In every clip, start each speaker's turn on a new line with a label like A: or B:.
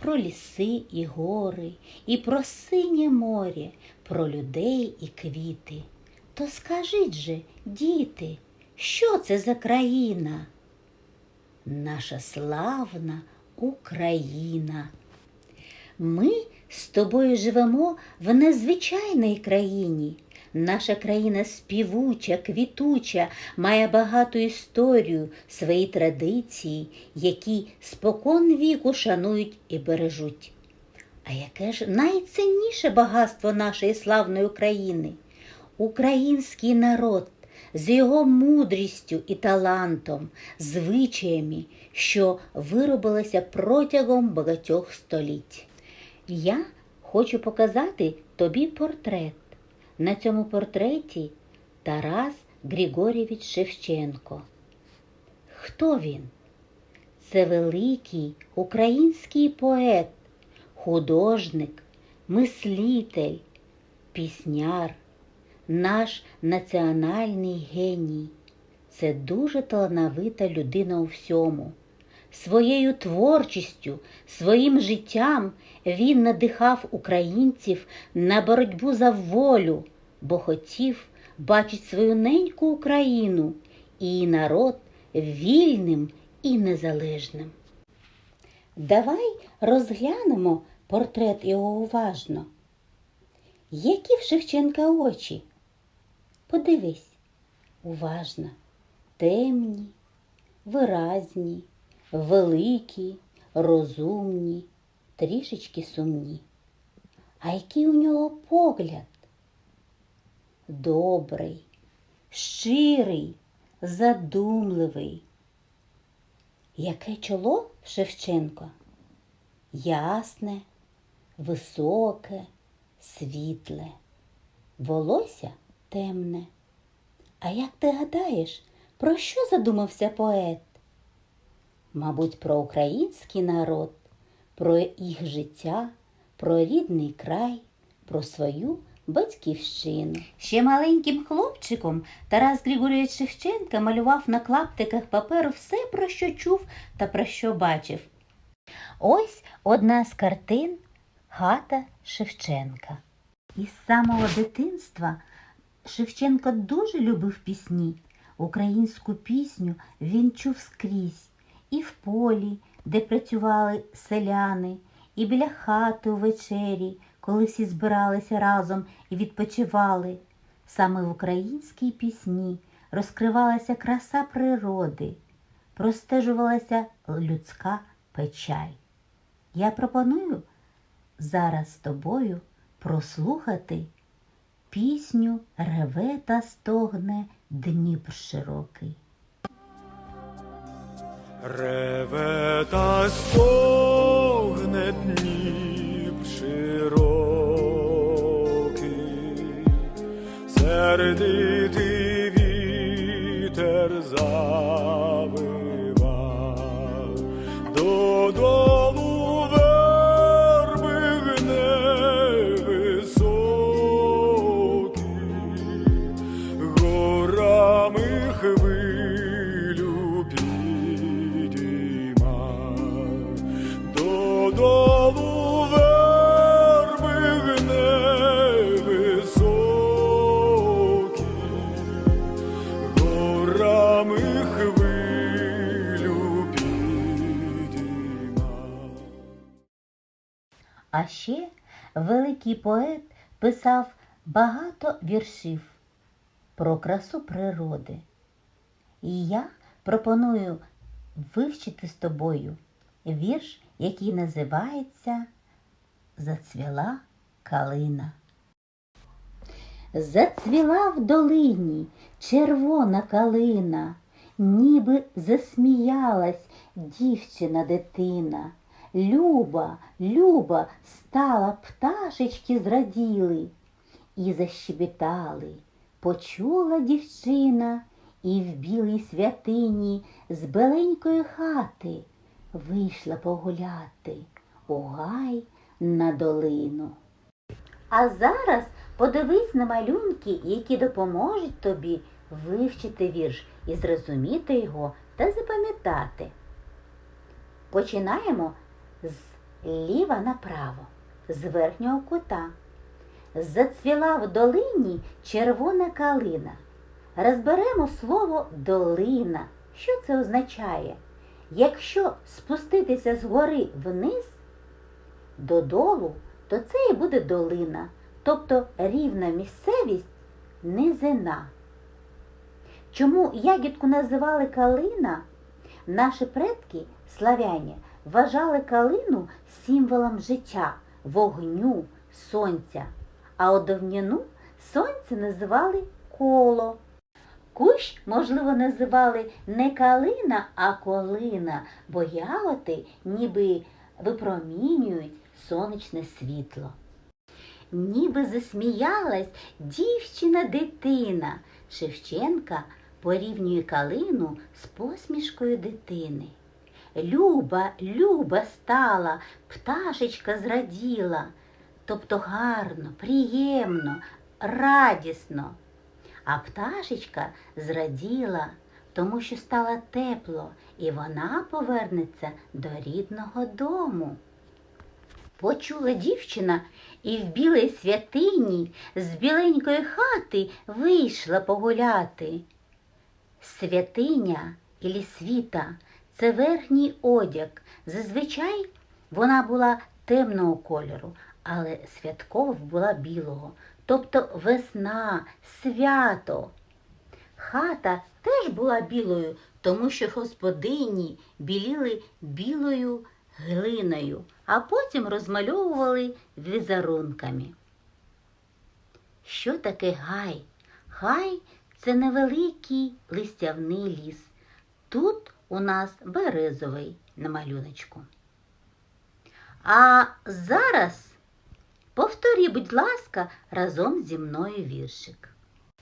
A: Про ліси і гори, і про синє море, про людей і квіти. То скажіть же, діти, що це за країна? Наша славна Україна. Ми з тобою живемо в незвичайній країні. Наша країна співуча, квітуча, має багату історію, свої традиції, які спокон віку шанують і бережуть. А яке ж найцінніше багатство нашої славної України? Український народ з його мудрістю і талантом, звичаями, що виробилися протягом багатьох століть. Я хочу показати тобі портрет. На цьому портреті Тарас Григорєвич Шевченко. Хто він? Це великий український поет, художник, мислитель, пісняр, наш національний геній. Це дуже талановита людина у всьому. Своєю творчістю, своїм життям він надихав українців на боротьбу за волю, бо хотів бачити свою неньку Україну і її народ вільним і незалежним. Давай розглянемо портрет його уважно. Які в Шевченка очі? Подивись, уважно, темні, виразні, великі, розумні, трішечки сумні. А який у нього погляд? Добрий, щирий, задумливий. Яке чоло Шевченко? Ясне, високе, світле, волосся темне. А як ти гадаєш, про що задумався поет? Мабуть, про український народ, про їх життя, про рідний край, про свою батьківщину. Ще маленьким хлопчиком Тарас Григорійович Шевченка малював на клаптиках паперу все, про що чув та про що бачив. Ось одна з картин хата Шевченка. Із самого дитинства Шевченко дуже любив пісні. Українську пісню він чув скрізь і в полі, де працювали селяни, і біля хати у вечері, коли всі збиралися разом і відпочивали. Саме в українській пісні розкривалася краса природи, простежувалася людська печаль. Я пропоную зараз з тобою прослухати пісню реве та стогне Дніпр широкий.
B: Реве та стогне Дніп широкий, сердитий
A: А ще великий поет писав багато віршів про красу природи. І я пропоную вивчити з тобою вірш, який називається Зацвіла калина. Зацвіла в долині червона калина, ніби засміялась дівчина дитина. Люба, люба, стала пташечки зраділи, і защебетали. Почула дівчина, і в білій святині з беленької хати вийшла погуляти у гай на долину. А зараз подивись на малюнки, які допоможуть тобі вивчити вірш і зрозуміти його та запам'ятати. Починаємо з ліва направо, з верхнього кута. Зацвіла в долині червона калина. Розберемо слово долина. Що це означає? Якщо спуститися згори вниз додолу, то це і буде долина, тобто рівна місцевість низина. Чому ягідку називали калина? Наші предки, славяні, вважали калину символом життя, вогню, сонця, а одовнину сонце називали коло. Кущ, можливо, називали не калина, а колина, бо ягоди ніби випромінюють сонячне світло. Ніби засміялась дівчина-дитина. Шевченка порівнює калину з посмішкою дитини. Люба, люба стала, пташечка зраділа, тобто гарно, приємно, радісно. А пташечка зраділа, тому що стало тепло, і вона повернеться до рідного дому. Почула дівчина і в білій святині з біленької хати вийшла погуляти. Святиня ілі світа це верхній одяг. Зазвичай вона була темного кольору, але святкова була білого, тобто весна, свято. Хата теж була білою, тому що господині біліли білою глиною, а потім розмальовували візерунками. Що таке гай? Гай це невеликий листявний ліс. Тут у нас березовий на малюночку. А зараз повторі, будь ласка, разом зі мною віршик.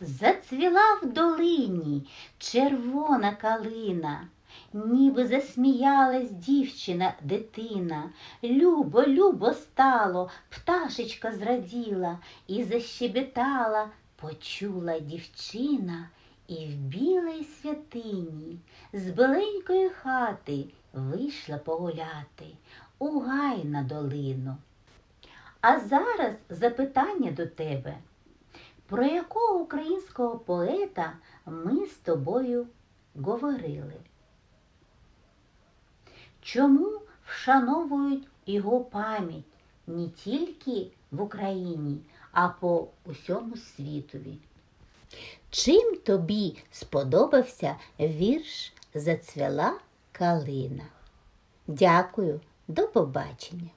A: Зацвіла в долині червона калина, ніби засміялась дівчина, дитина. Любо, любо стало, пташечка зраділа і защебетала, почула дівчина, і в білій святині з беленької хати вийшла погуляти у гай на долину. А зараз запитання до тебе. Про якого українського поета ми з тобою говорили? Чому вшановують його пам'ять не тільки в Україні, а по усьому світові? Чим тобі сподобався вірш Зацвіла калина? Дякую, до побачення.